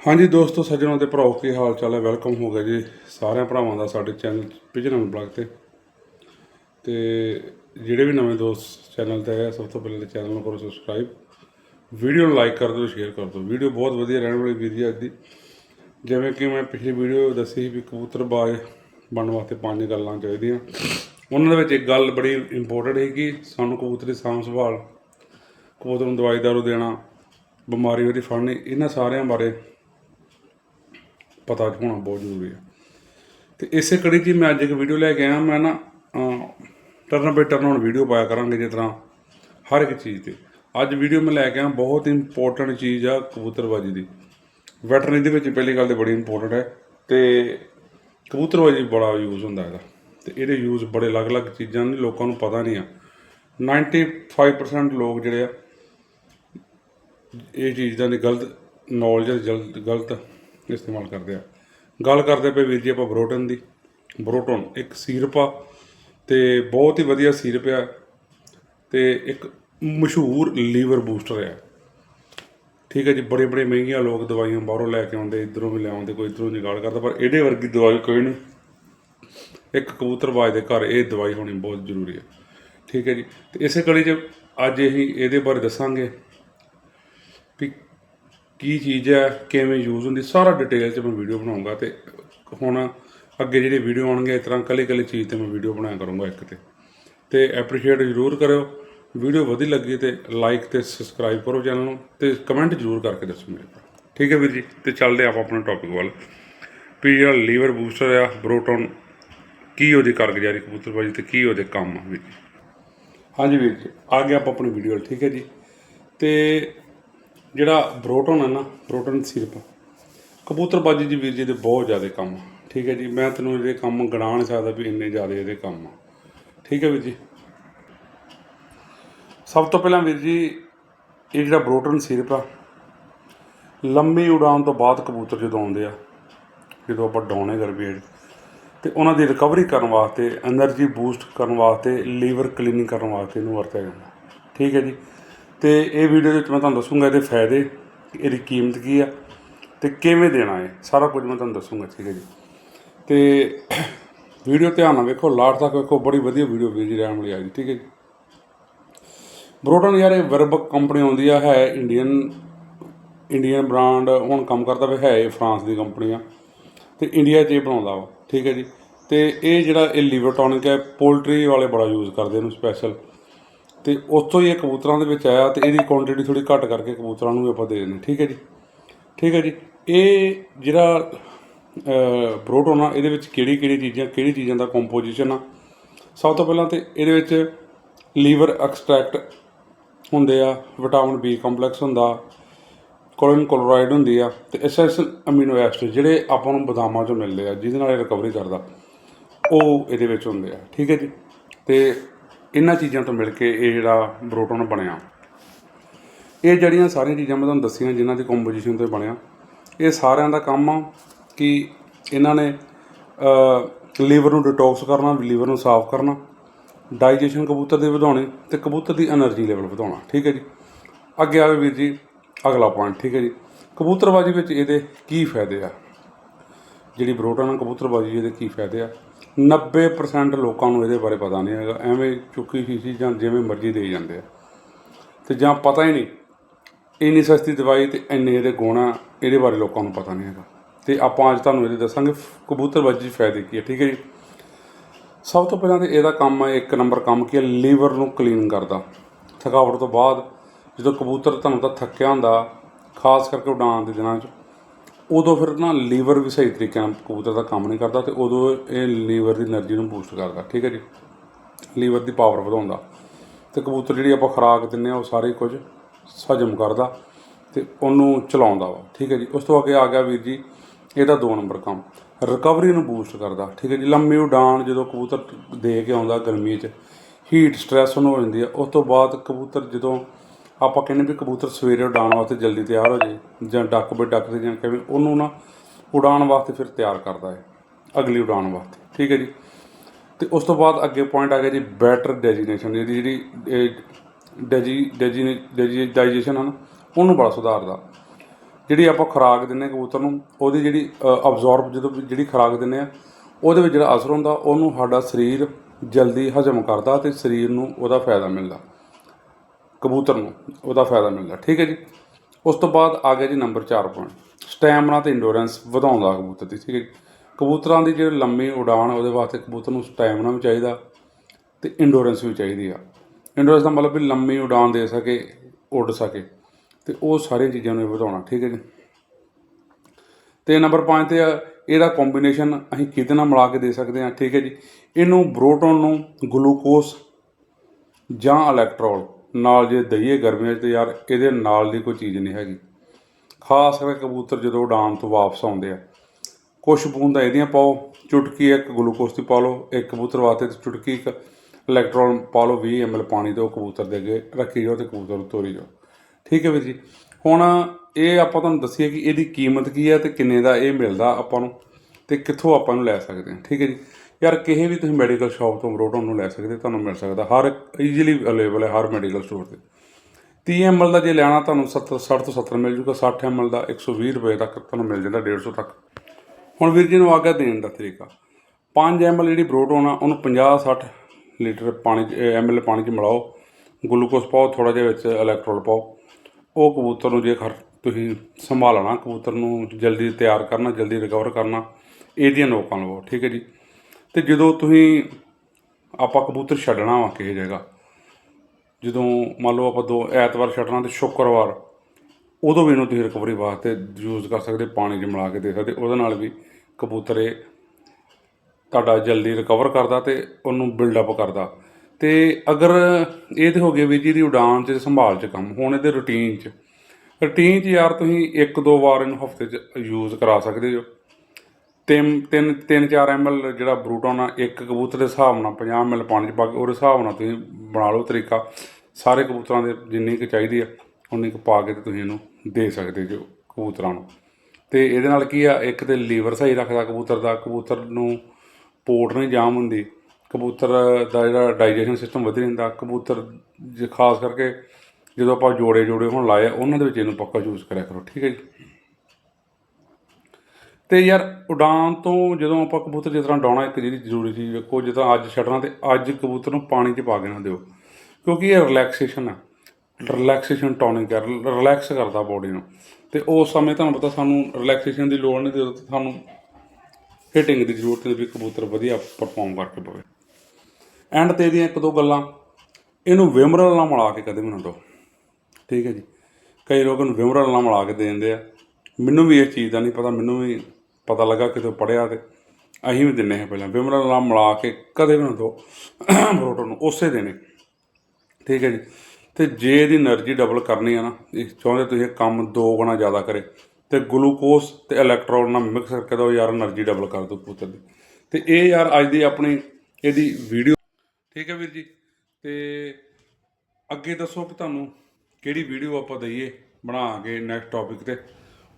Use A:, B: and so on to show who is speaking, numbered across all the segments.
A: ਹਾਂਜੀ ਦੋਸਤੋ ਸੱਜਣੋ ਤੇ ਭਰਾਓ ਕੀ ਹਾਲ ਚਾਲ ਹੈ? ਵੈਲਕਮ ਹੋ ਗਿਆ ਜੀ ਸਾਰਿਆਂ ਭਰਾਵਾਂ ਦਾ ਸਾਡੇ ਚੈਨਲ ਪਿਜਨਲ ਬਲੌਗ ਤੇ। ਤੇ ਜਿਹੜੇ ਵੀ ਨਵੇਂ ਦੋਸਤ ਚੈਨਲ ਤੇ ਆਏ ਸਭ ਤੋਂ ਪਹਿਲਾਂ ਚੈਨਲ ਨੂੰ ਕਰੋ ਸਬਸਕ੍ਰਾਈਬ ਵੀਡੀਓ ਨੂੰ ਲਾਈਕ ਕਰ ਦਿਓ ਸ਼ੇਅਰ ਕਰ ਦਿਓ। ਵੀਡੀਓ ਬਹੁਤ ਵਧੀਆ ਰਹਿਣ ਵਾਲੀ ਵੀਡੀਓ ਅੱਜ ਦੀ। ਜਿਵੇਂ ਕਿ ਮੈਂ ਪਿਛਲੀ ਵੀਡੀਓ ਦੱਸੀ ਸੀ ਵੀ ਕਬੂਤਰ ਕਬੂਤਰਬਾਜ਼ ਬਣਨ ਵਾਸਤੇ ਪੰਜ ਗੱਲਾਂ ਚਾਹੀਦੀਆਂ। ਉਹਨਾਂ ਦੇ ਵਿੱਚ ਇੱਕ ਗੱਲ ਬੜੀ ਇੰਪੋਰਟੈਂਟ ਹੈ ਕਿ ਸਾਨੂੰ ਕਬੂਤਰੀ ਸਾਂਭ ਸੰਭਾਲ, ਕਬੂਤਰ ਨੂੰ ਦਵਾਈ ਦਾਰੂ ਦੇਣਾ, ਬਿਮਾਰੀ ਉਹਦੀ ਫੜਨੀ, ਇਹਨਾਂ ਸਾਰਿਆਂ ਬਾਰੇ ਪਤਾ ਹੋਣਾ ਬਹੁਤ ਜ਼ਰੂਰੀ ਹੈ। ਤੇ ਇਸੇ ਕੜੀ 'ਚ ਮੈਂ ਅੱਜ ਇੱਕ ਵੀਡੀਓ ਲੈ ਕੇ ਆਇਆ। ਮੈਂ ਨਾ ਟਰਨ ਬਾਈ ਟਰਨ ਹੁਣ ਵੀਡੀਓ ਪਾਇਆ ਕਰਾਂਗੇ ਜਿਸ ਤਰ੍ਹਾਂ ਹਰ ਇੱਕ ਚੀਜ਼ ਤੇ। ਅੱਜ ਵੀਡੀਓ ਮੈਂ ਲੈ ਕੇ ਆਇਆ ਬਹੁਤ ਇੰਪੋਰਟੈਂਟ ਚੀਜ਼ ਆ ਕਬੂਤਰਬਾਜੀ ਦੀ। ਵੈਟਰਨਰੀ ਦੇ ਵਿੱਚ ਪਹਿਲੀ ਗੱਲ ਤੇ ਬੜੀ ਇੰਪੋਰਟੈਂਟ ਹੈ ਤੇ ਕਬੂਤਰਬਾਜੀ ਬੜਾ ਯੂਜ਼ ਹੁੰਦਾ ਇਹਦਾ। ਤੇ ਇਹਦੇ ਯੂਜ਼ ਬੜੇ ਅਲੱਗ-ਅਲੱਗ ਚੀਜ਼ਾਂ ਨੇ, ਲੋਕਾਂ ਨੂੰ ਪਤਾ ਨਹੀਂ ਆ। 95% ਲੋਕ ਜਿਹੜੇ ਆ, ਇਹ ਚੀਜ਼ਾਂ ਦੀ ਗਲਤ ਨੌਲੇਜ ਗਲਤ ਗਲਤ ਇਸਤੇਮਾਲ ਕਰਦੇ ਆ? ਗੱਲ ਕਰਦੇ ਪਏ ਵੀਰ ਜੀ ਆਪਾਂ ਬਰੋਟਨ ਦੀ। ਬਰੋਟਨ, ਇੱਕ ਸੀਰਪ ਆ ਤੇ ਬਹੁਤ ਹੀ ਵਧੀਆ ਸੀਰਪ ਆ ਤੇ ਇੱਕ ਮਸ਼ਹੂਰ ਲੀਵਰ ਬੂਸਟਰ ਆ। ਠੀਕ ਹੈ ਜੀ, ਬੜੇ ਬੜੇ ਮਹਿੰਗੀਆਂ ਲੋਕ ਦਵਾਈਆਂ ਬਾਹਰੋਂ ਲੈ ਕੇ ਆਉਂਦੇ, ਇਧਰੋਂ ਵੀ ਲੈ ਆਉਂਦੇ, ਕੋਈ ਇਧਰੋਂ ਨਿਕਾਲ ਕਰਦਾ, ਪਰ ਇਹਦੇ ਵਰਗੀ ਦਵਾਈ ਕੋਈ ਨਹੀਂ। ਇੱਕ ਕਬੂਤਰਬਾਜ਼ ਦੇ ਘਰ ਇਹ ਦਵਾਈ ਹੋਣੀ ਬਹੁਤ ਜ਼ਰੂਰੀ ਹੈ ਠੀਕ ਹੈ ਜੀ, ਤੇ ਇਸੇ ਕੜੀ 'ਚ ਅੱਜ ਇਹੀ ਇਹਦੇ ਬਾਰੇ ਦੱਸਾਂਗੇ ਵੀ ਕੀ ਚੀਜ਼ ਹੈ, ਕਿਵੇਂ ਯੂਜ਼ ਹੁੰਦੀ, ਸਾਰਾ ਡਿਟੇਲ 'ਚ ਮੈਂ ਵੀਡੀਓ ਬਣਾਉਂਗਾ ਤੇ ਹੁਣ ਅੱਗੇ ਜਿਹੜੇ ਵੀਡੀਓ ਆਉਣਗੇ, ਇਸ ਤਰ੍ਹਾਂ ਕੱਲੀ ਕੱਲੀ ਚੀਜ਼ ਤੇ ਮੈਂ ਵੀਡੀਓ ਬਣਾਇਆ ਕਰੂੰਗਾ ਇੱਕ ਤੇ। ਤੇ ਐਪਰੀਸ਼ੀਏਟ ਜ਼ਰੂਰ ਕਰਿਓ। ਵੀਡੀਓ ਵਧੀਆ ਲੱਗੀ ਤੇ ਲਾਈਕ ਤੇ ਸਬਸਕ੍ਰਾਈਬ ਕਰੋ ਚੈਨਲ ਨੂੰ ਤੇ ਕਮੈਂਟ ਜ਼ਰੂਰ ਕਰਕੇ ਦੱਸੋ ਮੇਰੇ ਠੀਕ ਹੈ ਵੀਰ ਜੀ, ਤੇ ਚੱਲਦੇ ਆਪਾਂ ਆਪਣੇ ਟੌਪਿਕ ਵੱਲ। ਵੀ ਜਿਹੜਾ ਲੀਵਰ ਬੂਸਟਰ ਆ ਬਰੋਟਨ ਕੀ ਉਹਦੀ ਕਾਰਗੁਜ਼ਾਰੀ ਕਬੂਤਰਬਾਜੀ ਤੇ ਕੀ ਉਹਦੇ ਕੰਮ ਆ ਵੀਰ ਜੀ? ਹਾਂਜੀ ਵੀਰ ਜੀ, ਆ ਗਿਆ ਆਪਾਂ ਆਪਣੀ ਵੀਡੀਓ ਠੀਕ ਹੈ ਜੀ। ਤੇ ਜਿਹੜਾ ਬਰੋਟਨ ਹੈ ਨਾ, ਬਰੋਟਨ ਸਿਰਪ, ਕਬੂਤਰਬਾਜੀ ਜੀ ਵੀਰ ਜੀ ਦੇ ਬਹੁਤ ਜ਼ਿਆਦਾ ਕੰਮ ਆ। ਠੀਕ ਹੈ ਜੀ, ਮੈਂ ਤੈਨੂੰ ਇਹਦੇ ਕੰਮ ਗਣਾ ਨਹੀਂ ਸਕਦਾ ਵੀ ਇੰਨੇ ਜ਼ਿਆਦਾ ਇਹਦੇ ਕੰਮ ਆ। ਠੀਕ ਹੈ ਵੀਰ ਜੀ? ਸਭ ਤੋਂ ਪਹਿਲਾਂ ਵੀਰ ਜੀ, ਇਹ ਜਿਹੜਾ ਬਰੋਟਨ ਸਿਰਪ ਆ, ਲੰਮੀ ਉਡਾਉਣ ਤੋਂ ਬਾਅਦ ਕਬੂਤਰ ਜਦੋਂ ਆਉਂਦੇ ਆ, ਜਦੋਂ ਆਪਾਂ ਡਾਉਣੇ ਗਰਬੇੜ ਤੇ ਉਹਨਾਂ ਦੀ ਰਿਕਵਰੀ ਕਰਨ ਵਾਸਤੇ એનર્ਜੀ ਬੂਸਟ ਕਰਨ ਵਾਸਤੇ ਲੀਵਰ ਕਲੀਨਿੰਗ ਕਰਨ ਵਾਸਤੇ ਇਹਨੂੰ ਵਰਤਿਆ ਜਾਂਦਾ। ਠੀਕ ਹੈ ਜੀ? ਤੇ ਇਹ ਵੀਡੀਓ ਦੇ ਵਿੱਚ ਮੈਂ ਤੁਹਾਨੂੰ ਦੱਸੂਗਾ ਇਹਦੇ ਫਾਇਦੇ, ਇਹਦੀ ਕੀਮਤ ਕੀ ਆ ਤੇ ਕਿਵੇਂ ਦੇਣਾ ਹੈ ਸਾਰਾ ਕੁਝ ਮੈਂ ਤੁਹਾਨੂੰ ਦੱਸੂਗਾ, ਠੀਕ ਹੈ ਜੀ। ਤੇ ਵੀਡੀਓ ਧਿਆਨ ਨਾਲ ਵੇਖੋ ਲਾਟ ਤੱਕ ਵੇਖੋ, ਬੜੀ ਵਧੀਆ ਵੀਡੀਓ ਵੀਰ ਜੀ ਰਹਿਣ ਵਾਲੀ ਆ ਜੀ ਠੀਕ ਹੈ ਜੀ। ਬਰੋਟਨ ਯਾਰ, ਇਹ ਵਰਬਕ ਕੰਪਨੀ ਆਉਂਦੀ ਆ, ਹੈ ਇੰਡੀਅਨ ਇੰਡੀਅਨ ਬ੍ਰਾਂਡ ਹੁਣ ਕੰਮ ਕਰਦਾ ਵੀ ਹੈ ਇਹ ਫਰਾਂਸ ਦੀ ਕੰਪਨੀ ਆ। ਤੇ ਇੰਡੀਆ 'ਚ ਇਹ ਬਣਾਉਂਦਾ ਵਾ ਠੀਕ ਹੈ ਜੀ। ਤੇ ਇਹ ਜਿਹੜਾ ਇਹ ਲੀਵਰ ਟੌਨਿਕ ਹੈ ਪੋਲਟਰੀ ਵਾਲੇ ਬੜਾ ਯੂਜ਼ ਕਰਦੇ ਇਹਨੂੰ ਸਪੈਸ਼ਲ ਤੇ ਉੱਥੋਂ ਹੀ ਇਹ ਕਬੂਤਰਾਂ ਦੇ ਵਿੱਚ ਆਇਆ ਤੇ ਇਹਦੀ ਕੁਆਂਟੀਟੀ ਥੋੜੀ ਘੱਟ ਕਰਕੇ ਕਬੂਤਰਾਂ ਨੂੰ ਵੀ ਆਪਾਂ ਦੇ ਦਿੰਦੇ ਠੀਕ ਹੈ ਜੀ? ਠੀਕ ਹੈ ਜੀ? ਇਹ ਜਿਹੜਾ ਪ੍ਰੋਟੋਨ ਆ, ਇਹਦੇ ਵਿੱਚ ਕਿਹੜੀ ਕਿਹੜੀ ਚੀਜ਼ਾਂ ਕਿਹੜੀ ਚੀਜ਼ਾਂ ਦਾ ਕੰਪੋਜੀਸ਼ਨ ਆ? ਸਭ ਤੋਂ ਪਹਿਲਾਂ ਤੇ ਇਹਦੇ ਵਿੱਚ ਲੀਵਰ ਐਕਸਟ੍ਰੈਕਟ ਹੁੰਦੇ ਆ, ਵਿਟਾਮਿਨ ਬੀ ਕੰਪਲੈਕਸ ਹੁੰਦਾ, ਕੋਲਿਨ ਕਲੋਰਾਈਡ ਹੁੰਦੀ ਆ ਤੇ ਐਸੈਂਸ਼ੀਅਲ ਅਮੀਨੋ ਐਸਿਡ ਜਿਹੜੇ ਆਪਾਂ ਨੂੰ ਬਦਾਮਾਂ ਚੋਂ ਮਿਲਦੇ ਆ, ਜਿਹਦੇ ਨਾਲ ਇਹ ਰਿਕਵਰੀ ਕਰਦਾ। ਉਹ ਇਹਦੇ ਵਿੱਚ ਹੁੰਦੇ ਆ। ਠੀਕ ਹੈ ਜੀ? ਤੇ ਇਹਨਾਂ ਚੀਜ਼ਾਂ ਤੋਂ ਮਿਲ ਕੇ ਇਹ ਜਿਹੜਾ ਬਰੋਟੋਨ ਬਣਿਆ। ਇਹ ਜਿਹੜੀਆਂ ਸਾਰੀਆਂ ਚੀਜ਼ਾਂ ਮੈਂ ਤੁਹਾਨੂੰ ਦੱਸੀਆਂ, ਜਿਨ੍ਹਾਂ ਦੀ ਕੰਪੋਜੀਸ਼ਨ ਤੇ ਬਣਿਆ, ਇਹ ਸਾਰਿਆਂ ਦਾ ਕੰਮ ਆ ਕਿ ਇਹਨਾਂ ਨੇ ਲੀਵਰ ਨੂੰ ਡਿਟੌਕਸ ਕਰਨਾ ਲੀਵਰ ਨੂੰ ਸਾਫ਼ ਕਰਨਾ ਡਾਈਜੈਸ਼ਨ ਕਬੂਤਰ ਦੇ ਵਧਾਉਣੇ ਤੇ ਕਬੂਤਰ ਦੀ એનર્ਜੀ ਲੈਵਲ ਵਧਾਉਣਾ, ਠੀਕ ਹੈ ਜੀ? ਅੱਗੇ ਆਵੇ ਵੀਰ ਜੀ, ਅਗਲਾ ਪੁਆਇੰਟ ਠੀਕ ਹੈ ਜੀ? ਕਬੂਤਰਬਾਜੀ ਵਿੱਚ ਇਹਦੇ ਕੀ ਫਾਇਦੇ ਆ? ਜਿਹੜੀ ਬਰੋਟਾਨਾ ਕਬੂਤਰਬਾਜੀ, ਇਹਦੇ ਕੀ ਫਾਇਦੇ ਆ? 90% ਲੋਕਾਂ ਨੂੰ ਇਹਦੇ ਬਾਰੇ ਪਤਾ ਨਹੀਂ ਹੈਗਾ। ਐਵੇਂ ਚੁੱਕੀ ਸੀ ਜਾਂ ਜਿਵੇਂ ਮਰਜ਼ੀ ਦੇਈ ਜਾਂਦੇ ਆ। ਤੇ ਜਾਂ ਪਤਾ ਹੀ ਨਹੀਂ। ਇੰਨੀ ਸਸਤੀ ਦਵਾਈ ਤੇ ਇੰਨੇ ਇਹਦੇ ਗੁਣ ਆ, ਇਹਦੇ ਬਾਰੇ ਲੋਕਾਂ ਨੂੰ ਪਤਾ ਨਹੀਂ ਹੈਗਾ। ਤੇ ਆਪਾਂ ਅੱਜ ਤੁਹਾਨੂੰ ਇਹਦੇ ਦੱਸਾਂਗੇ ਕਬੂਤਰਬਾਜੀ ਫਾਇਦੇ ਕੀ ਹੈ ਠੀਕ ਹੈ ਜੀ? ਸਭ ਤੋਂ ਪਹਿਲਾਂ ਤੇ ਇਹਦਾ ਕੰਮ ਹੈ ਇੱਕ ਨੰਬਰ ਕੰਮ ਕੀ ਹੈ ਲੀਵਰ ਨੂੰ ਕਲੀਨ ਕਰਦਾ। ਥਕਾਵਟ ਤੋਂ ਬਾਅਦ ਜਦੋਂ ਕਬੂਤਰ ਤੁਹਾਨੂੰ ਤਾਂ ਥੱਕਿਆ ਹੁੰਦਾ, ਖਾਸ ਕਰਕੇ ਉਡਾਣ ਦੇ ਦਿਨਾਂ 'ਚ ਉਦੋਂ ਫਿਰ ਨਾ ਲੀਵਰ ਵੀ ਸਹੀ ਤਰੀਕੇ ਨਾਲ ਕਬੂਤਰ ਦਾ ਕੰਮ ਨਹੀਂ ਕਰਦਾ ਤੇ ਉਦੋਂ ਇਹ ਲੀਵਰ ਦੀ એનર્ਜੀ ਨੂੰ ਬੂਸਟ ਕਰਦਾ, ਠੀਕ ਹੈ ਜੀ? ਲੀਵਰ ਦੀ ਪਾਵਰ ਵਧਾਉਂਦਾ। ਤੇ ਕਬੂਤਰ ਜਿਹੜੀ ਆਪਾਂ ਖਰਾਕ ਦਿੰਨੇ ਆ, ਉਹ ਸਾਰੇ ਕੁਝ ਹਜਮ ਕਰਦਾ ਤੇ ਉਹਨੂੰ ਚਲਾਉਂਦਾ ਵਾ, ਠੀਕ ਹੈ ਜੀ? ਉਸ ਤੋਂ ਅੱਗੇ ਆ ਗਿਆ ਵੀਰ ਜੀ, ਇਹਦਾ ਦੋ ਨੰਬਰ ਕੰਮ। ਰਿਕਵਰੀ ਨੂੰ ਬੂਸਟ ਕਰਦਾ, ਠੀਕ ਹੈ ਜੀ? ਲੰਮੀ ਉਡਾਨ ਜਦੋਂ ਕਬੂਤਰ ਦੇ ਕੇ ਆਉਂਦਾ ਗਰਮੀ 'ਚ ਹੀਟ ਸਟ੍ਰੈਸ ਉਹਨੂੰ ਹੋ ਜਾਂਦੀ ਆ। ਉਸ ਤੋਂ ਬਾਅਦ ਕਬੂਤਰ ਜਦੋਂ ਆਪਾਂ ਕਹਿੰਦੇ ਵੀ ਕਬੂਤਰ ਸਵੇਰੇ ਉਡਾਣ ਵਾਸਤੇ ਜਲਦੀ ਤਿਆਰ ਹੋ ਜਾਏ ਜਾਂ ਡੱਕ ਬੇ ਡੱਕ ਤੇ ਜਾਂ ਕਿਵੇਂ, ਉਹਨੂੰ ਨਾ ਉਡਾਣ ਵਾਸਤੇ ਫਿਰ ਤਿਆਰ ਕਰਦਾ ਹੈ, ਅਗਲੀ ਉਡਾਣ ਵਾਸਤੇ, ਠੀਕ ਹੈ ਜੀ? ਤੇ ਉਸ ਤੋਂ ਬਾਅਦ ਅੱਗੇ ਪੁਆਇੰਟ ਆ ਗਿਆ ਜੀ ਬੈਟਰ ਡੈਜੀਨੇਸ਼ਨ ਇਹਦੀ ਜਿਹੜੀ ਡੈਜੀ ਡੈਜੀ ਡੈਜੀ ਡਾਈਜੈਸ਼ਨ ਹਨ ਉਹਨੂੰ ਬੜਾ ਸੁਧਾਰਦਾ ਜਿਹੜੀ ਆਪਾਂ ਖੁਰਾਕ ਦਿੰਨੇ ਹਾਂ ਕਬੂਤਰ ਨੂੰ, ਉਹਦੀ ਜਿਹੜੀ ਅਬਜ਼ੌਰਬ ਜਦੋਂ ਵੀ ਜਿਹੜੀ ਖੁਰਾਕ ਦਿੰਨੇ ਆ ਉਹਦੇ ਵਿੱਚ ਜਿਹੜਾ ਅਸਰ ਹੁੰਦਾ, ਉਹਨੂੰ ਸਾਡਾ ਸਰੀਰ ਜਲਦੀ ਹਜਮ ਕਰਦਾ ਤੇ ਸਰੀਰ ਨੂੰ ਉਹਦਾ ਫਾਇਦਾ ਮਿਲਦਾ। ਕਬੂਤਰ ਨੂੰ, ਉਹਦਾ ਫਾਇਦਾ ਮਿਲਦਾ, ਠੀਕ ਹੈ ਜੀ? ਉਸ ਤੋਂ ਬਾਅਦ ਆ ਗਿਆ ਜੀ ਨੰਬਰ 4 ਪੁਆਇੰਟ ਸਟੈਮਨਾ ਤੇ ਇੰਡੋਰੈਂਸ ਵਧਾਉਂਦਾ ਕਬੂਤਰ ਦੀ, ਠੀਕ ਹੈ ਜੀ? ਕਬੂਤਰਾਂ ਦੀ ਜਿਹੜੀ ਲੰਮੀ ਉਡਾਨ, ਉਹਦੇ ਵਾਸਤੇ ਕਬੂਤਰ ਨੂੰ ਸਟੈਮਨਾ ਵੀ ਚਾਹੀਦਾ ਤੇ ਇੰਡੋਰੈਂਸ ਵੀ ਚਾਹੀਦੀ ਆ। ਇੰਡੋਰੈਂਸ ਦਾ ਮਤਲਬ ਵੀ ਲੰਮੀ ਉਡਾਨ ਦੇ ਸਕੇ, ਉੱਡ ਸਕੇ ਤੇ ਉਹ ਸਾਰੀਆਂ ਚੀਜ਼ਾਂ ਨੂੰ ਵਧਾਉਣਾ, ਠੀਕ ਹੈ ਜੀ? ਤੇ ਨੰਬਰ 5 ਤੇ ਆ, ਇਹਦਾ ਕੰਬੀਨੇਸ਼ਨ ਅਸੀਂ ਕਿਹਦੇ ਨਾਲ ਮਿਲਾ ਕੇ ਦੇ ਸਕਦੇ ਹਾਂ, ਠੀਕ ਹੈ ਜੀ? ਇਹਨੂੰ ਬਰੋਟੋਨ ਨੂੰ ਗਲੂਕੋਸ ਜਾਂ ਇਲੈਕਟ੍ਰੋਲ ਨਾਲ ਜੇ ਦਈਏ ਗਰਮੀਆਂ 'ਚ ਤੇ ਯਾਰ ਇਹਦੇ ਨਾਲ ਦੀ ਕੋਈ ਚੀਜ਼ ਨਹੀਂ ਹੈਗੀ। ਖਾਸ ਕਰਕੇ ਕਬੂਤਰ ਜਦੋਂ ਉਡਾਣ ਤੋਂ ਵਾਪਸ ਆਉਂਦੇ ਆ। ਕੁਛ ਬੂੰਦਾਂ ਇਹਦੀਆਂ ਪਾਓ, ਚੁਟਕੀ ਇੱਕ ਗਲੂਕੋਸ ਦੀ ਪਾ ਲਓ, ਇੱਕ ਕਬੂਤਰ ਵਾਸਤੇ ਤੇ ਚੁਟਕੀ, ਇੱਕ ਇਲੈਕਟ੍ਰੋਨ ਪਾ ਲਓ 20 ml ਪਾਣੀ ਦੇ ਉਹ ਕਬੂਤਰ ਦੇ ਅੱਗੇ, ਰੱਖੀ ਜਾਓ ਤੇ ਕਬੂਤਰ ਨੂੰ ਤੋਰੀ ਜਾਓ। ਠੀਕ ਹੈ ਵੀਰ ਜੀ? ਹੁਣ ਇਹ ਆਪਾਂ ਤੁਹਾਨੂੰ ਦੱਸੀਏ ਕਿ ਇਹਦੀ ਕੀਮਤ ਕੀ ਹੈ ਤੇ ਕਿੰਨੇ ਦਾ ਇਹ ਮਿਲਦਾ ਆਪਾਂ ਨੂੰ ਤੇ ਕਿੱਥੋਂ ਆਪਾਂ ਨੂੰ ਲੈ ਸਕਦੇ ਹਾਂ। ਠੀਕ ਹੈ ਜੀ? ਯਾਰ ਕਿਸੇ ਵੀ ਤੁਸੀਂ ਮੈਡੀਕਲ ਸ਼ਾਪ ਤੋਂ ਬਰੋਟਨ ਨੂੰ ਲੈ ਸਕਦੇ, ਤੁਹਾਨੂੰ ਮਿਲ ਸਕਦਾ। ਹਰ ਈਜ਼ੀਲੀ ਅਵੇਲੇਬਲ ਹੈ ਹਰ ਮੈਡੀਕਲ ਸਟੋਰ ਤੇ। 30 ml ਦਾ ਜੇ ਲੈਣਾ, ਤੁਹਾਨੂੰ 70 60 ਤੋਂ 70 ਮਿਲ ਜੂਗਾ। 60 ml ਦਾ 120 ਰੁਪਏ ਤੱਕ ਤੁਹਾਨੂੰ ਮਿਲ ਜਾਂਦਾ 150 ਤੱਕ। ਹੁਣ ਵੀਰ ਜੀ ਨੂੰ ਆਗਾ ਦੇਣ ਦਾ ਤਰੀਕਾ। 5 ml ਜਿਹੜੀ ਬਰੋਟਨ ਆ, ਉਹਨੂੰ 50 60 ਲੀਟਰ ਪਾਣੀ ml ਪਾਣੀ 'ਚ ਮਿਲਾਓ। ਗਲੂਕੋਸ ਪਾਓ ਥੋੜਾ ਜਿਹਾ ਵਿੱਚ ਇਲੈਕਟ੍ਰੋਲ ਪਾਓ। ਉਹ ਕਬੂਤਰ ਨੂੰ ਜੇ ਖਰ, ਤੁਸੀਂ ਸੰਭਾਲਣਾ, ਕਬੂਤਰ ਨੂੰ ਜਲਦੀ ਤਿਆਰ ਕਰਨਾ, ਜਲਦੀ ਰਿਕਵਰ ਕਰਨਾ, ਇਹਦੀਆਂ ਨੋਕਾਂ ਲਵੋ ਠੀਕ ਹੈ ਜੀ। ਤੇ ਜਦੋਂ ਤੁਸੀਂ ਆਪਾਂ ਕਬੂਤਰ ਛੱਡਣਾ ਵਾ ਕਿਸੇ ਜਗ੍ਹਾ, ਜਦੋਂ ਮੰਨ ਲਓ ਆਪਾਂ ਦੋ ਐਤਵਾਰ ਛੱਡਣਾ ਤੇ ਸ਼ੁੱਕਰਵਾਰ, ਉਦੋਂ ਵੀ ਇਹਨੂੰ ਤੁਸੀਂ ਰਿਕਵਰੀ ਵਾਸਤੇ ਯੂਜ਼ ਕਰ ਸਕਦੇ, ਪਾਣੀ 'ਚ ਮਿਲਾ ਕੇ ਦੇ ਸਕਦੇ, ਉਹਦੇ ਨਾਲ ਵੀ ਕਬੂਤਰ ਇਹ ਤੁਹਾਡਾ ਜਲਦੀ ਰਿਕਵਰ ਕਰਦਾ ਤੇ ਉਹਨੂੰ ਬਿਲਡ ਅਪ ਕਰਦਾ। ਤੇ ਅਗਰ ਇਹ ਤੇ ਹੋ ਗਿਆ ਵੀ ਜਿਹਦੀ ਉਡਾਨ 'ਚ ਸੰਭਾਲ ਚ ਕੰਮ, ਹੁਣ ਇਹਦੇ ਰੁਟੀਨ ਚ ਰੁਟੀਨ ਚ ਯਾਰ ਤੁਸੀਂ ਇੱਕ ਦੋ ਵਾਰ ਇਹਨੂੰ ਹਫ਼ਤੇ ਚ ਯੂਜ਼ ਕਰਾ ਸਕਦੇ ਹੋ। ਤਿੰਨ ਤਿੰਨ ਤਿੰਨ 4 ml ਜਿਹੜਾ ਬਰੂਟੋਨ ਆ ਇੱਕ ਕਬੂਤਰ ਦੇ ਹਿਸਾਬ ਨਾਲ 50 ml ਪਾਣੀ ਚ ਪਾ ਕੇ ਉਹਦੇ ਹਿਸਾਬ ਨਾਲ ਤੁਸੀਂ ਬਣਾ ਲਓ ਤਰੀਕਾ। ਸਾਰੇ ਕਬੂਤਰਾਂ ਦੇ ਜਿੰਨੀ ਕੁ ਚਾਹੀਦੀ ਆ, ਉਨੀ ਕੁ ਪਾ ਕੇ ਤੇ ਤੁਸੀਂ ਇਹਨੂੰ ਦੇ ਸਕਦੇ ਜੋ ਕਬੂਤਰਾਂ ਨੂੰ। ਤੇ ਇਹਦੇ ਨਾਲ ਕੀ ਆ, ਇੱਕ ਤੇ ਲੀਵਰ ਸਹੀ ਰੱਖਦਾ ਕਬੂਤਰ ਦਾ, ਕਬੂਤਰ ਨੂੰ ਪੋਰਟ ਨਹੀਂ ਜਾਮ ਹੁੰਦੀ। ਕਬੂਤਰ ਦਾ ਜਿਹੜਾ ਡਾਈਜੈਸ਼ਨ ਸਿਸਟਮ ਵਧੀਆ ਰਹਿੰਦਾ ਕਬੂਤਰ ਜੇ ਖਾਸ ਕਰਕੇ ਜਦੋਂ ਆਪਾਂ ਜੋੜੇ ਜੋੜੇ ਹੁਣ ਲਾਏ ਉਹਨਾਂ ਦੇ ਵਿੱਚ ਇਹਨੂੰ ਪੱਕਾ ਯੂਜ਼ ਕਰਿਆ ਕਰੋ, ਠੀਕ ਹੈ ਜੀ? ਤੇ ਯਾਰ ਉਡਾਨ ਤੋਂ ਜਦੋਂ ਆਪਾਂ ਕਬੂਤਰ ਜਿਸ ਤਰ੍ਹਾਂ ਡਾਉਣਾ ਇੱਕ ਜਿਹੜੀ ਜ਼ਰੂਰੀ ਚੀਜ਼ ਵੇਖੋ, ਜਿਸ ਤਰ੍ਹਾਂ ਅੱਜ ਛੱਡਣਾ ਤੇ ਅੱਜ ਕਬੂਤਰ ਨੂੰ ਪਾਣੀ 'ਚ ਪਾ ਕੇ ਨਾ ਦਿਓ। ਕਿਉਂਕਿ ਇਹ ਰਿਲੈਕਸੇਸ਼ਨ ਹੈ ਰਿਲੈਕਸੇਸ਼ਨ ਟੋਨਿਕ ਹੈ ਰਿਲੈਕਸ ਕਰਦਾ ਬੋਡੀ ਨੂੰ। ਤੇ ਉਸ ਸਮੇਂ ਤੁਹਾਨੂੰ ਪਤਾ ਸਾਨੂੰ ਰਿਲੈਕਸੇਸ਼ਨ ਦੀ ਲੋੜ ਨਹੀਂ ਜਦੋਂ ਸਾਨੂੰ ਹਿਟਿੰਗ ਦੀ ਜ਼ਰੂਰਤ ਨਹੀਂ ਵੀ ਕਬੂਤਰ ਵਧੀਆ ਪਰਫਾਰਮ ਕਰਕੇ ਪਵੇ ਐਂਡ ਤੇ ਇਹਦੀਆਂ ਇੱਕ ਦੋ ਗੱਲਾਂ। ਇਹਨੂੰ ਵਿਮਰਲ ਨਾਲ ਮਿਲਾ ਕੇ ਕਦੇ ਵੀ ਨਾ ਦਿਓ ਠੀਕ ਹੈ ਜੀ। ਕਈ ਲੋਕ ਇਹਨੂੰ ਵਿਮਰਲ ਨਾਲ ਮਿਲਾ ਕੇ ਦੇ ਦਿੰਦੇ ਆ। ਮੈਨੂੰ ਵੀ ਇਹ ਚੀਜ਼ ਦਾ ਨਹੀਂ ਪਤਾ, ਮੈਨੂੰ ਵੀ ਪਤਾ ਲੱਗਾ ਕਿਤੇ ਪੜਿਆ ਤੇ ਅਸੀਂ ਵੀ ਦਿੰਨੇ ਹਾਂ ਪਹਿਲਾਂ। ਵਿਮਲਾ ਨਾਲ ਮਿਲਾ ਕੇ ਕਦੇ ਵੀ ਨਾ ਦੋ ਪ੍ਰੋਟੋਨ ਨੂੰ, ਉਸੇ ਦੇਣੇ ਠੀਕ ਹੈ ਜੀ। ਤੇ ਜੇ ਇਹਦੀ એનર્ਜੀ ਡਬਲ ਕਰਨੀ ਆ ਨਾ, ਇਹ ਚਾਹੁੰਦੇ ਤੁਸੀਂ ਕੰਮ ਦੋ ਗੁਣਾ ਜ਼ਿਆਦਾ ਕਰੇ, ਤੇ ਗਲੂਕੋਸ ਤੇ ਇਲੈਕਟ੍ਰੋਨ ਨਾਲ ਮਿਕਸ ਕਰਕੇ ਦੋ ਯਾਰ એનર્ਜੀ ਡਬਲ ਕਰ ਦੋ ਪੁੱਤਰ ਦੀ। ਤੇ ਇਹ ਯਾਰ ਅੱਜ ਦੀ ਆਪਣੀ ਇਹਦੀ ਵੀਡੀਓ ਠੀਕ ਹੈ ਵੀਰ ਜੀ। ਤੇ ਅੱਗੇ ਦੱਸੋ ਕਿ ਤੁਹਾਨੂੰ ਕਿਹੜੀ ਵੀਡੀਓ ਆਪਾਂ ਦਈਏ, ਬਣਾ ਕੇ ਨੈਕਸਟ ਟੌਪਿਕ ਤੇ।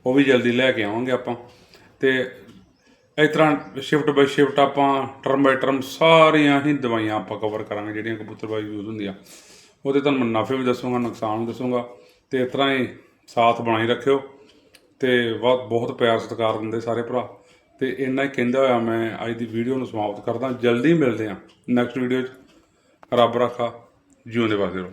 A: ਉਹ ਵੀ ਜਲਦੀ ਲੈ ਕੇ ਆਵਾਂਗੇ ਆਪਾਂ। ਤੇ ਇਸ ਤਰ੍ਹਾਂ ਸ਼ਿਫਟ ਬਾਈ ਸ਼ਿਫਟ ਆਪਾਂ ਟਰਮ ਬਾਈ ਟਰਮ ਸਾਰੀਆਂ ਹੀ ਦਵਾਈਆਂ ਆਪਾਂ ਕਵਰ ਕਰਾਂਗੇ, ਜਿਹੜੀਆਂ ਕਬੂਤਰ ਬਾਈ ਯੂਜ਼ ਹੁੰਦੀਆਂ ਉਹਦੇ ਤੁਹਾਨੂੰ ਮੁਨਾਫੇ ਵੀ ਦੱਸੂਗਾ, ਨੁਕਸਾਨ ਵੀ ਦੱਸੂਗਾ। ਤੇ ਇਸ ਤਰ੍ਹਾਂ ਹੀ ਸਾਥ ਬਣਾਈ ਰੱਖਿਓ ਤੇ ਬਹੁਤ ਬਹੁਤ ਪਿਆਰ ਸਤਿਕਾਰ ਦਿੰਦੇ ਸਾਰੇ ਭਰਾ। ਤੇ ਇੰਨਾ ਹੀ ਕਹਿੰਦਾ ਹੋਇਆ ਮੈਂ ਅੱਜ ਦੀ ਵੀਡੀਓ ਨੂੰ ਸਮਾਪਤ ਕਰਦਾ। ਜਲਦੀ ਮਿਲਦੇ ਹਾਂ ਨੈਕਸਟ ਵੀਡੀਓ 'ਚ। ਰੱਬ ਰੱਖਾ। ਜਿਉਂਦੇ ਵਸਦੇ ਰਹੋ